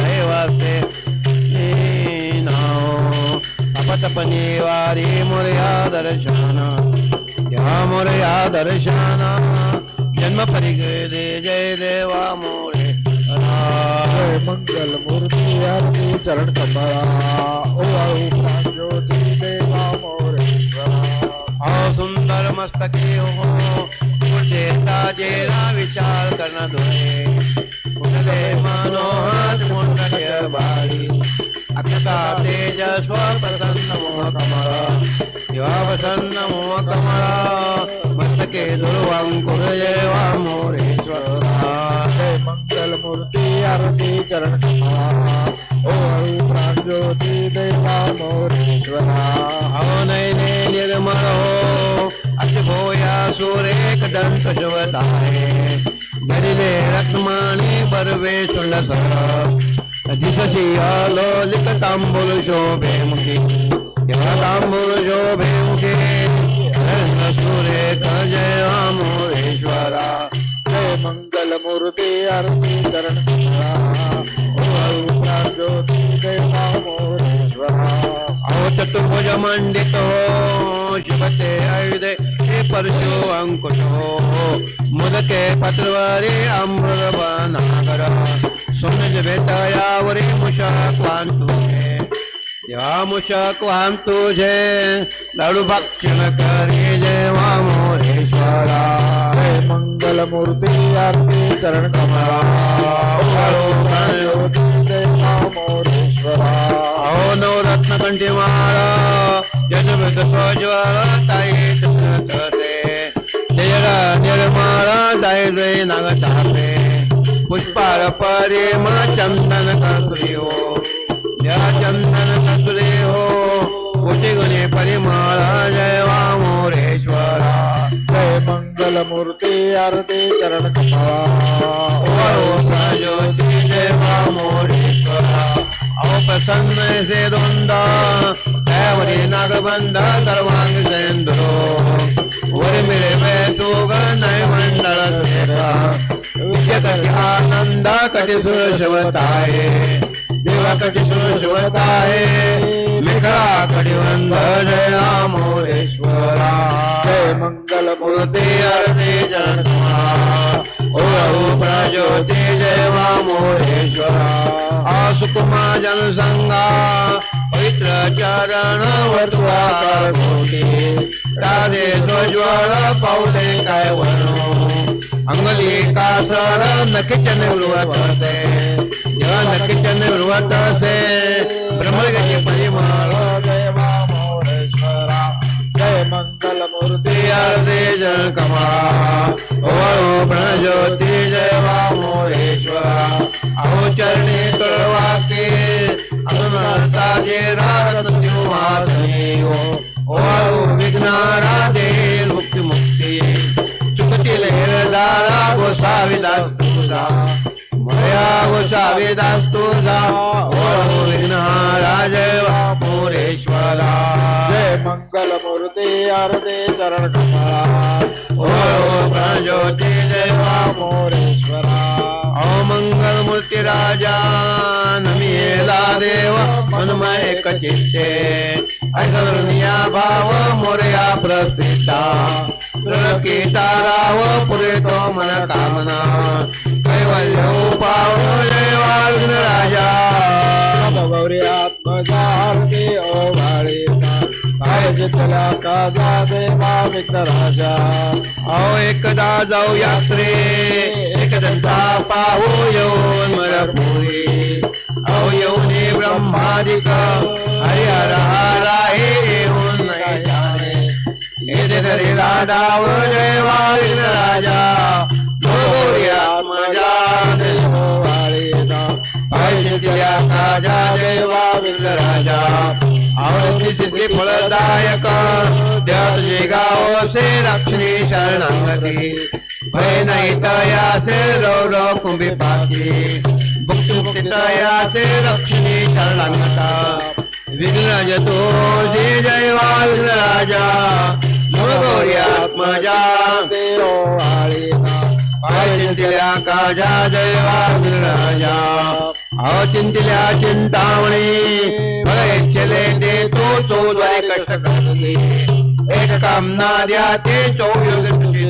रहिवासे अपतपनी वारी मोरया दर्शन. या मोरया दर्शन. जन्म परिगरे जय देवा मोरे. जय मंगल मूर्ती आरती चरण कमळा ओ ज्योती देवा मोरेश्वरा सुंदर मस्तके हो. कुठे ताजेला विचार करण धुळे कुठले मनोहर मुंडके बाळी. अक्षता तेज प्रसन्न मोह कमळा शिवा प्रसन्न मोह कमळा मस्तके दुर्वांकुर मूर्ती आरती चरण ओ आऊ ज्योती देवा मोरेश्वरा. अहो नैने निर्मळ हो अति भोया सुरेख दंत शिवतारे घडिले रत्माने बरवे सुंडसर दिससी आलो लिख तांबूल शोभे मुखी. तेव्हा तांबूल शोभे मुखी. सुरेख जय मोरेश्वरा. मंगल मूर्ती आरती करण ओ अहो चतुर्भुज मंडित हो, शिवते आयुधे हे परशु अंकुश हो. मुदके पत्रवारी अमृत नागर सुनज बेतयावरी मुषा वान देवा मुषा वान तुझे लाडू भक्षण करी जय मंगल मूर्ती आरती चरण कमला। ज्योती देवा मोरेश्वरा अहो नवरत्न कंठी माळा जनमृत स्वज्वळ ताई तसे जयरा निर्माळा दायरे नाग चापे पुष्पार परिम चंदन कस्तुरी हो। या चंदन कस्तुरी हो। कोटी गुणे परिमाळा जय वा मोरे। जय मंगल मूर्ती आरती चरण कमळा ज्योती जय मोरेश्वरा. अहो प्रसन्न से दोंदा त्यावरी नागबंध सर्वांग सेंद्रो. वर मिळे बैसोग नय मंडळ विद्यक आनंद कटी आहे देवा कटी सुरशवताये मेघळा कटिवंद जया मोरेश्वरा. मंगल मूर्ति अर्ति जनकुमा जन्मा ओ प्रज्योती जय मोरेश्वरा। आसुकुमा जनसंगा पवित्र चरण वर्तुळाकार भोवती राधे ध्वज्वळ पौले काय वनो अंगली कासर नखचन उर्वत असे जेव्हा नखचन उर्वत असे ब्रह्मगती परिमळ अहो चरणी तुळवाके अनुनर्ताजे रारत सिंहासने ओ विघ्नारा दे मुक्ती मुक्ती। चुकती लेरदारा गोसाविदास तुझा। मया गोसाविदास तुझा। ओ विघ्नारा मंगल मूर्ती आरती चरण कमळा ओ प्रज्योती जय मोरेश्वरा. अहो मंगल मूर्ती राजा नमिला देव मनमय कचित्ते. अगरुनिया भाव मोरया प्रसिद्धा कीटा राव पुरे तो मन कामना. कैवल्य पाव जय वाग्न राजा. गौरी काय जितला काजा देवा राजा. अहो एकदा जाऊ यात्रे. एकदंता पाहू येऊन मरपुरी. अहो येऊन ब्रह्मादिक. हरिहर हरा हे येऊन नाही जय वाविल राजा. गौरी आत्मजा देव बाळीता पाहिजे तिल्या काजा राजा. आवडती सिद्धी फळदायक द्या तुझे गाव से रक्षणी शरणांगती. भय नाही तया से रौरव कुंभी पाती भुक्ती मुक्ती तया से रक्षणी शरणांगता. विघ्नज तो जय जय वाविल राजा गौरी आत्मजा. देव चिंतिल्या काजा जय राजा। अहो चिंतिल्या चिंतामणी फळ इच्छले ते तो तो द्वारे कष्ट एक कामना द्या ते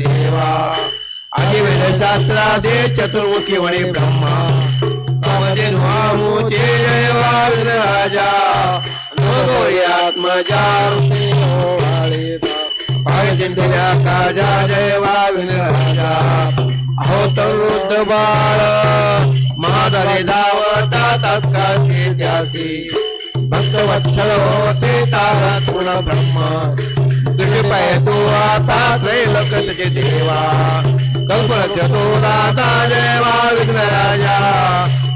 देवा। आधी वेदशास्त्रा दे चतुर्मुखी वणे ब्रह्मा। जय राजा। गौरी आत्मजा पाय चिंतिल्या काजा जय राजा अहो तरुद्ध बाळ महादरे धावता तत्काशी त्यासी भक्त वत्सल होते तारत गुण ब्रह्म कृपय तू आता त्रैलोक तुझे देवा कल्पच तो दाता जय वा विघ्न राजा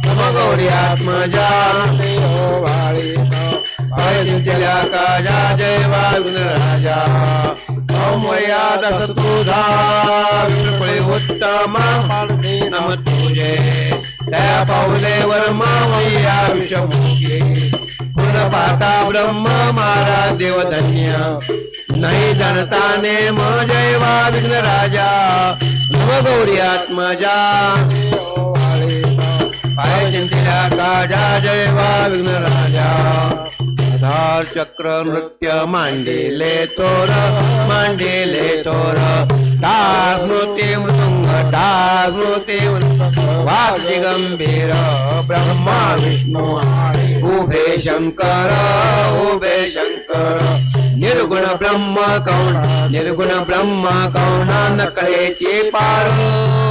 नम आत्मजा पाय चिंतल्या काजा जय वा विघ्न राजा ओमया दस तुझा विष्णुपळे उत्तम नम तुझे त्या पाऊले वर्मा वैया विषमुखे पूर्ण पाता ब्रह्म मारा देवधन्य नाही जाणताने म जय वा विघ्न राजा नव गौरी आत्मजा पाय चिंतिल्या काजा जय वा विघ्न राजा। धार चक्र नृत्य मांडिले तोर मांडिले तोर. टाक नृत्य मृदुंग टाक नृत्य वाद्य गंभीर ब्रह्मा विष्णू उभे शंकर उभे शंकर. निर्गुण ब्रह्म कौण निर्गुण ब्रह्म कौणा नकळेचे पार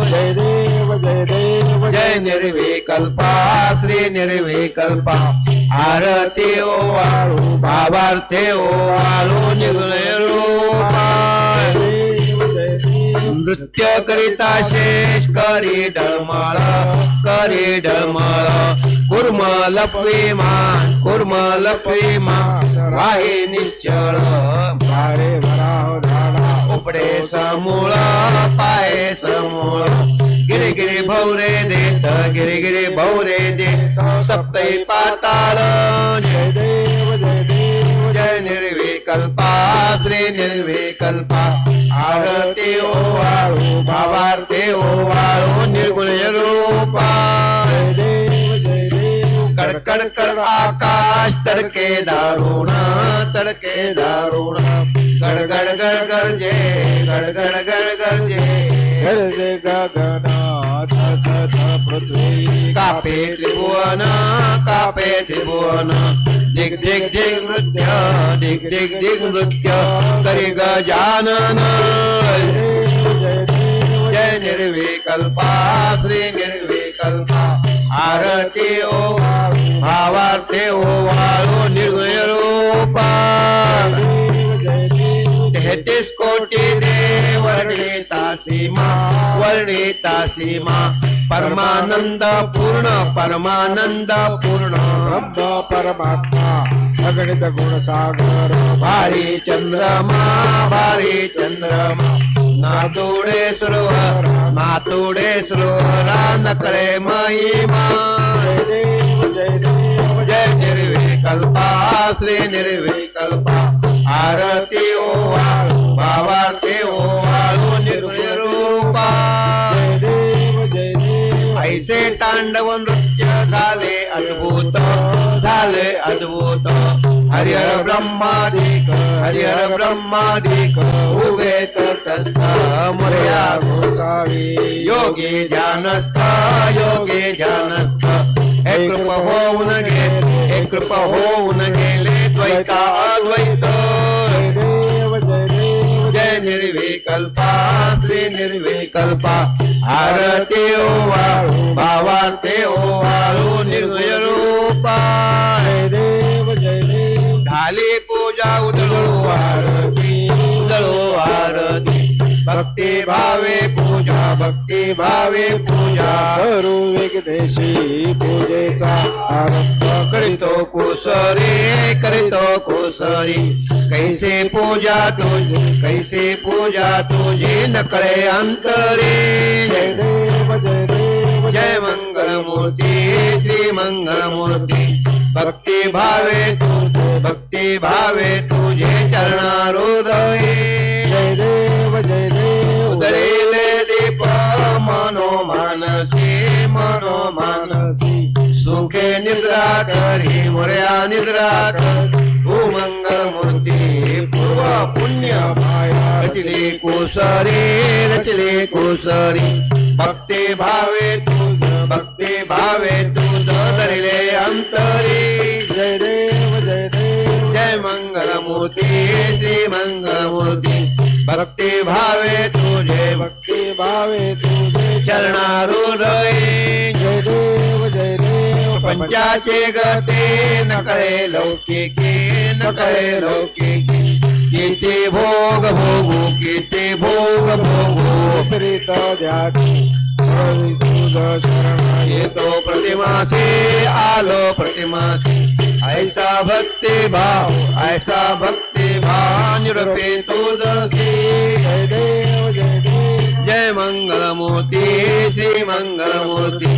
जय देव जय देव जय निर्विकल्पा श्री निर्विकल्पा। आरती ओ वाळू भावार्थे ओ वाळू रूपा। नृत्य करिता शेष करी ढळमळ करी ढळमाळ कुर्म लपवी मान कुर्म लपवी मान वाहे निश्चळ. वारे भराव झाडा. उपडे समूळ पाये समूळ. गिरे गिरे भौरे देत गिरे गिरे भौरे देत. सप्तई पाताळ. जय देव जय देव. जय निर्विकल्पा श्री निर्विकल्पा. आरती ओ वाळू भावार्थे ओ वाळू निर्गुण रूपा. कडकड कड आकाश तडके दारुण तडके दारुण। गडगड गड गरजे गडगड गड गरजे गरजे गगनाथ छत पृथ्वी कापे त्रिभुवन कापे त्रिभुवन दिग दिग दिग नृत्य दिग दिग दिग नृत्य करी गजानन जय जय निर्विकल्पा श्री निर्विकल्पा। आरती ओ भावार्थे ओ वाळू निर्गुण रूपा. तेहतीस कोटी देव वर्णिता सीमा वर्णिता सीमा. परमानंद पूर्ण परमानंद पूर्ण. ब्रह्म परमात्मा अगणित गुण सागर भारी चंद्रमा भारी चंद्रमा. नातोडे सरोवर मातोडे सरोवरा नकळे महिमा जय जय निर्विकल्पा श्री निर्विकल्पा. आरती ओ भावार्थी भावार्थे ओ निर्विरूपा. ऐसे तांडव नृत्य झाले अद्भुत झाले अद्भुत. हरिहर ब्रह्माधिक हरिहर ब्रह्माधिक उभे तटस्थ मुरया गोसावी। योगी ध्यानस्थ योगी ध्यानस्थ। हे कृप होऊन गेले हे कृप होऊन गेले द्वैता अद्वैत। जय निर्विकल्पा श्री निर्विकल्पा। आरती ओ वाळू भावार्थे ओ वाळू रूपा। झाली पूजा आरती उदळू आरती भक्ती भावे पूजा भक्ती भावे पूजा करू वेगदेशी पूजेचा आरंभ करीतो कुसरे करीतो कुसरी कैसे पूजा तुझी कैसे पूजा तुझी नकळे अंतरे जय देव जय देव जय मंगलमूर्ती श्री मंगलमूर्ती भक्ती भावे तू भक्ती भावे तुझे चरणारोदये। जय देव जय देव। उदळेले दीप मनोमानसी मनोमानसी। सुखे निद्रा करी मोर्या निद्रा भूमंग मूर्ती पूर्व पुण्य माया। रचले कुसरी रचले कुसरी। भक्ती भावे तू भावे तुझ धरिले अंतरी. जय देव जय देव जय मंगलमूर्ती श्री मंगलमूर्ती. भक्ती भावे तुझे भक्ती भावे तुझे चरणारूढये जय देव जय देव पंचाचे गते न करे लौकिके न करे लौकिके. किती भोग भोगू किती भोग भोगू। प्रीत शरण येतो प्रतिमासे आलो प्रतिमासे। ऐसा भक्ती भाव ऐसा भक्ती भाव निरपे जय देव जय देव जय मंगलमूर्ती श्री मंगलमूर्ती।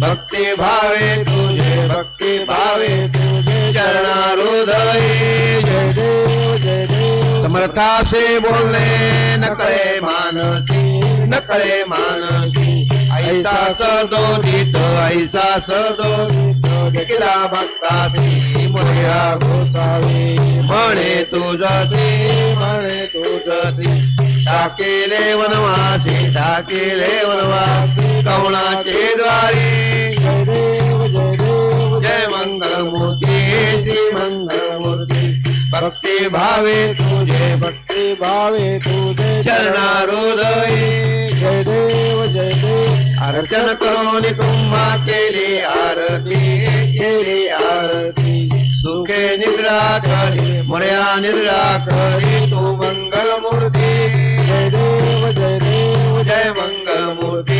भक्ती भावे तुझे भक्ती भावे तुझे। चरणारुदये। जय देव जय देव समर्थासे बोलणे न कळे मानसी न कळे मानसी। ऐसा सदोदित ऐसा सदोदित देखिला भक्तासी मोर्या गोसावी। म्हणे तुझसी म्हणे तुझसी टाकेले वनवासी टाकेले वनवासी. कवणाचे द्वारे. जय जय मंगलमूर्ती. श्री मंगलमूर्ती भक्ती भावे तुझे भक्ती भावे तुझे. चरणारोदये जय देव जय देव अर्चन करून कुंभा केली आरती केली आरती. सुखे निद्रा करी मर्या निद्रा करी तू मंगलमूर्ती। जय देव जय देव जय मंगलमूर्ती।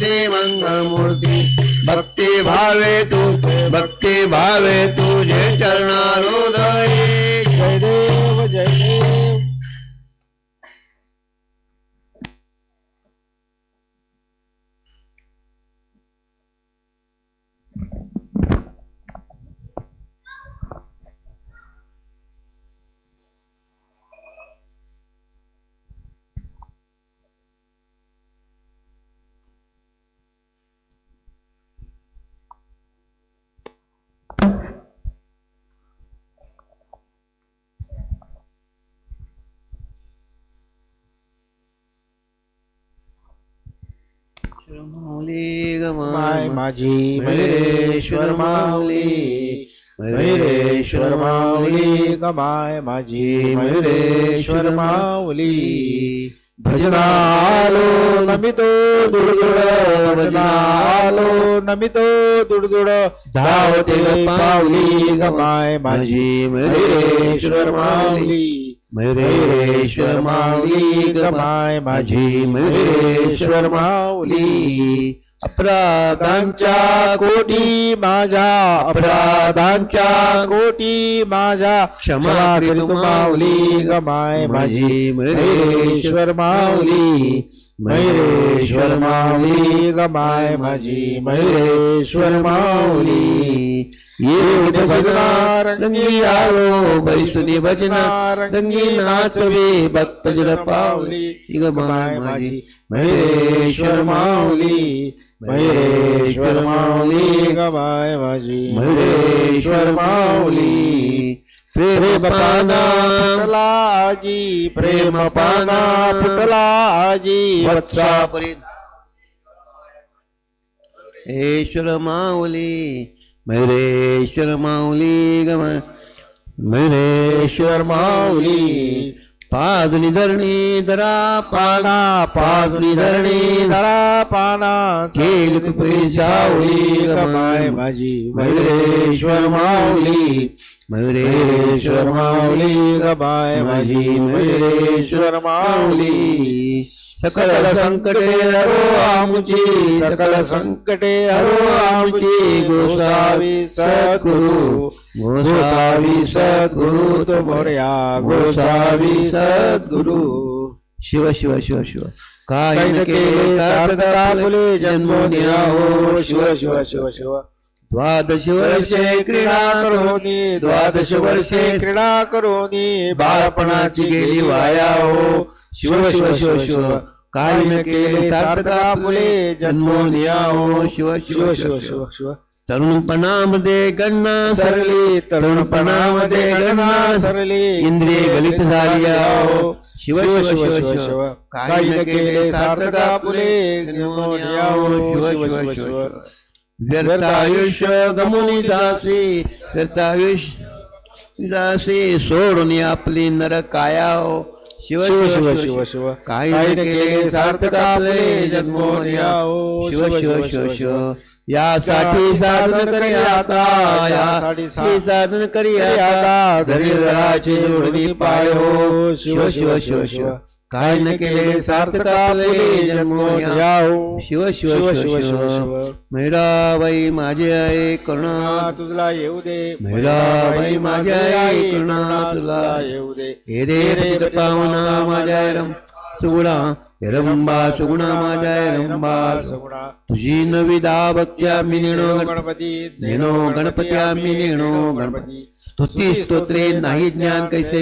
मंगल मंगलमूर्ती भक्ती भावे तू भक्ती भावे तुझे चरणारोदये जय देव जय देव माय माझी मयुरेश्वर माऊली मयुरेश्वर माऊली गमाय माझी मयुरेश्वर माऊली भजनालो नमितो दुडदुड भजनालो नमितो दुडदुड धावते पावली गमाय माझी मयुरेश्वर माऊली। मयुरेश्वर माऊली गमाय माझी मयुरेश्वर माऊली. अपराधांच्या कोटी माझ्या अपराधांच्या कोटी माझ्या. क्षमा माऊली गमाय माझी मयुरेश्वर माऊली. मयुरेश्वर माऊली गमाय माझी मयुरेश्वर माऊली. ये भजणार रंगी आलो बैसुनी भजणार रंगी नाचवे भक्त जड पावली गमाय माझी महेश्वर माऊली. महेश्वर माऊली गमाय माझी महेश्वर माऊली. प्रेम पाना फुटला आजी प्रेम पाना फुटला आजी वत्सा ईश्वर माऊली मयुरेश्वर माऊली गम मयुरेश्वर माऊली. पाजुनी धरणी धरा पाना पाजुनी धरणी धरा पाना. केल कृपे सावली गमाय माझी मयुरेश्वर माऊली. मयुरेश्वर माऊली गबाय माझी मयुरेश्वर माऊली. सकल संकटे हरो आमची सकल संकटे हरो आमची. गोसावी सद्गुरु गोसावी सद्गुरु तो मोर्या. गोसावी सद्गुरु. शिव शिव शिव शिव. काय के केले सार्थका फुले जन्मोनी हो शिव शिव शिव शिव. द्वादश वर्षे क्रीडा करोनी द्वादश वर्षे क्रीडा करोनी बाळपणाची गेली वाया हो शिव शिव शिव शिव काय न केले सारदा फुले जन्मोनिया हो शिव शिव शिव शिव शिव तरुणपणामध्ये गणना सरली तरुणपणामध्ये गणना सरली इंद्रिय गलित झाली हो शिव शिव शिव शिव शिव काय न केले फुले जन्मोनिया हो शिव शिव शिव शिव व्यर्थ आयुष्य गमुनी जासे व्यर्थ आयुष्य जासे सोडून आपली नर काया हो शिव शिव शिव शिव शिव काही केले सार्थक आपले जन्मोन यावो. शिव शिव शिव शिव यासाठी साधन करी आता यासाठी साधन करी आता धरिराची जोडणी पाय हो शिव शिव शिव शिव काही न केले सार्थक. शिव शिव शिव शिव शिव मैराबाई माझे आहे करुणा. तुझला येऊ दे. मैराबाई माझ्या आई करुणा तुला येऊ दे. हे रे पावना माझ्या रम सुगुणा रंबा. सुगुणा माझ्या रंबा. सगुणा. तुझी नवी दा भक्त्या मी नेणो गणपती नेणो गणपती आम्ही नेणो गणपती. स्तुती स्तोत्रे नाही ज्ञान कैसे?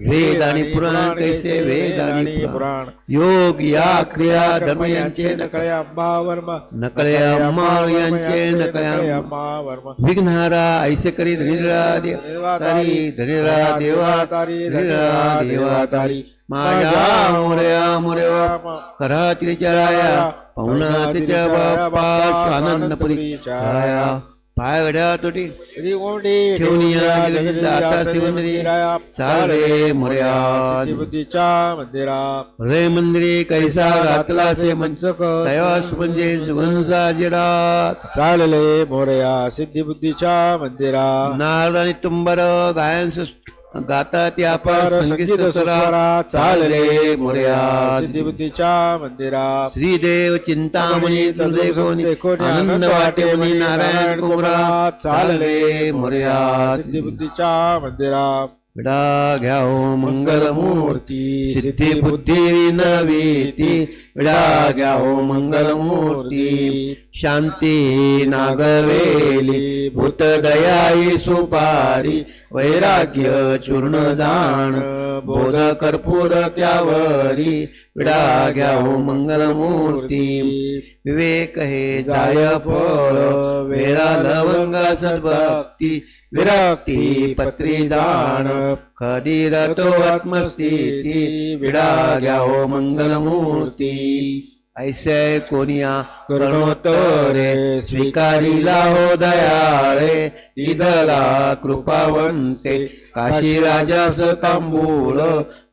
वेद आणि पुराण कैसे? वेद आणि पुराण। योग या क्रिया धर्म यांचे नकळे नकळे अंबा वर्मा नकळे अम्माळ यांचे नकळे अम्मा. अंबा वर्मा। विघ्नारा ऐसे करी धनिरा देवा तारी धनिरा देवा तारी धनिरा देवा तारी। माझ्या मोरया मोरया करा तिच्या राया पाहुणा तिच्या बाप्पा आनंदपुरी छाया पाय तोटी. मोरया. बुद्धीच्या मंदिरा हृदय मंदिरे कैसा घातला से मंचक. म्हणजे सुगंधा जिरात चालले मोरया सिद्धी बुद्धीच्या मंदिरा नारद आणि तुंबर गायन गाता त्या पार संगीत स्वरा चालले मोरया सिद्धी बुद्धीच्या मंदिरा. श्रीदेव चिंतामणी कोणी आनंद वाटे नारायण कुमरा चालले मोरया सिद्धी बुद्धीच्या मंदिरा. विडा घ्या मंगल मूर्ती सिद्धी बुद्धी विनवीती विडा घ्या हो मंगलमूर्ती शांती नागवेली भूत दयाई सुपारी वैराग्य चूर्ण दाण बोध कर्पूर त्यावरी विडा घ्या हो मंगलमूर्ती विवेक हे जाय फळ वेळा लवंग सद्भक्ती विरक्ती पत्री दान कधी रतो आत्मस्थिती विडा घ्या हो मंगलमूर्ती। ऐसे कोनिया करुणोत्तरे स्वीकारिला हो दयाळे इदला कृपावंते। काशी राजा तांबूळ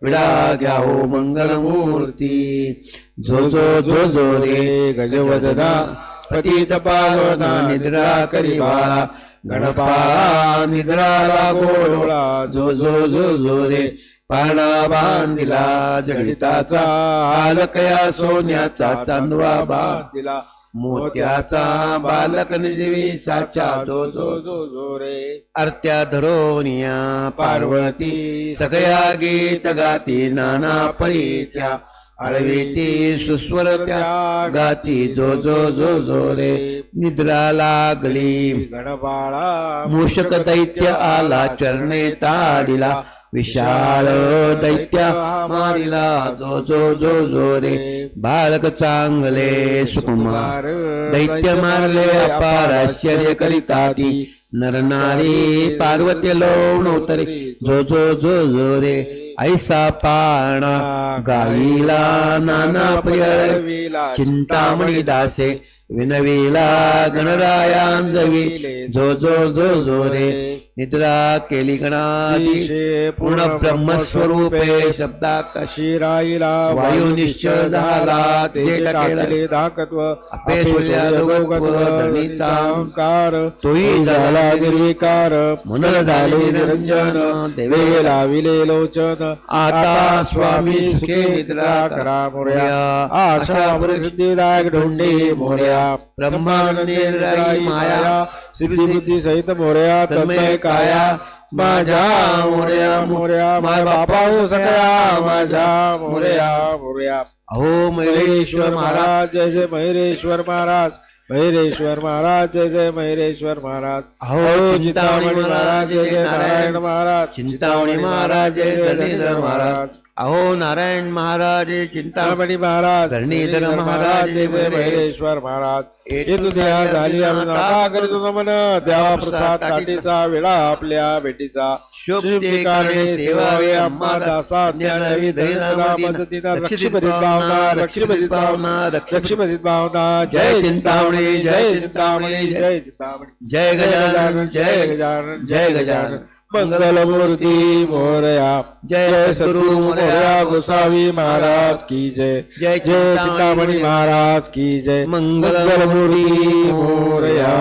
विडा घ्या हो मंगलमूर्ती। जो जो जो जो रे गजवदना पतित पावना निद्रा करी बाळा। गणपाळा निद्रा लागोडोळा जो जो जो जो रे. पाना बांधिला जडिताचा आलकया सोन्याचा चांदवा बांध दिला मोत्याचा बालक निजवी साचा जो जो दो जो रे. अर्त्या धरोनिया पार्वती सगळ्या गीत गाती नाना परित्या. अळवीती सुस्वर त्या गाती जो जो जो जो रे निद्रा लागली. गणबाळा मूषक दैत्य आला चरणे ताडिला विशाळ दैत्य मारिला जो जो जो जो रे बालक चांगले सुकुमार दैत्य मारले अपार आश्चर्य करिताती. नर नारी पार्वती लोणोतरे जो जो जो जो रे ऐसा पाणा गाईला नाना प्रिय चिंतामणी दासे विनविला गणरायांजवी जो जो जो जो रे निद्रा केली गणाती पूर्ण ब्रह्मस्वरूपे. शब्दाकशी शिराईला वायू निश्चळ झाला. ते टाकले दाकत्व अपेशुल्या लोकत्व धरणीचा ओंकार तोही झाला निर्विकार. मन झाले निरंजन. देवे वेला लाविले लोचन. आता स्वामी सुखे निद्रा करा मोर्या. आशा सिद्धिदायक ढोंडे मोर्या. ब्रह्मानंदेंद्राई माया. सिद्धी बुद्धी सहित मोर्या. तन्मय काया माझ्या मोर्या मोर्या माझ्या बापा हो सगळ्या माझ्या मोर्या मोर्या. अहो महेश्वर महाराज जय जय महेश्वर महाराज महेश्वर महाराज जय जय महेश्वर महाराज. अहो चिंतामणी महाराज जय जय नारायण महाराज. चिंतामणी महाराज जय धनेंद्र महाराज. अहो नारायण महाराज चिंता चिंतामणी महाराज धरणीधर महाराज, महेश्वर महाराज. झाली नमन द्यावा प्रसाद काठीचा. वेळा आपल्या भेटीचा. शोभते कारणे सेवावे अम्मा दासा ज्ञानवी लक्ष्मीपती भावना लक्ष्मीपती भावना लक्ष्मीपती भावना जय चिंतामणी जय चिंतामणी जय चिंतामणी जय गजानन जय गजानन जय गजानन. मंगलमूर्ती मोरया। जय सद्गुरु मोरया गोसावी महाराज की जय। जय जय चिंतामणी महाराज की जय। मंगलमूर्ती मोरया।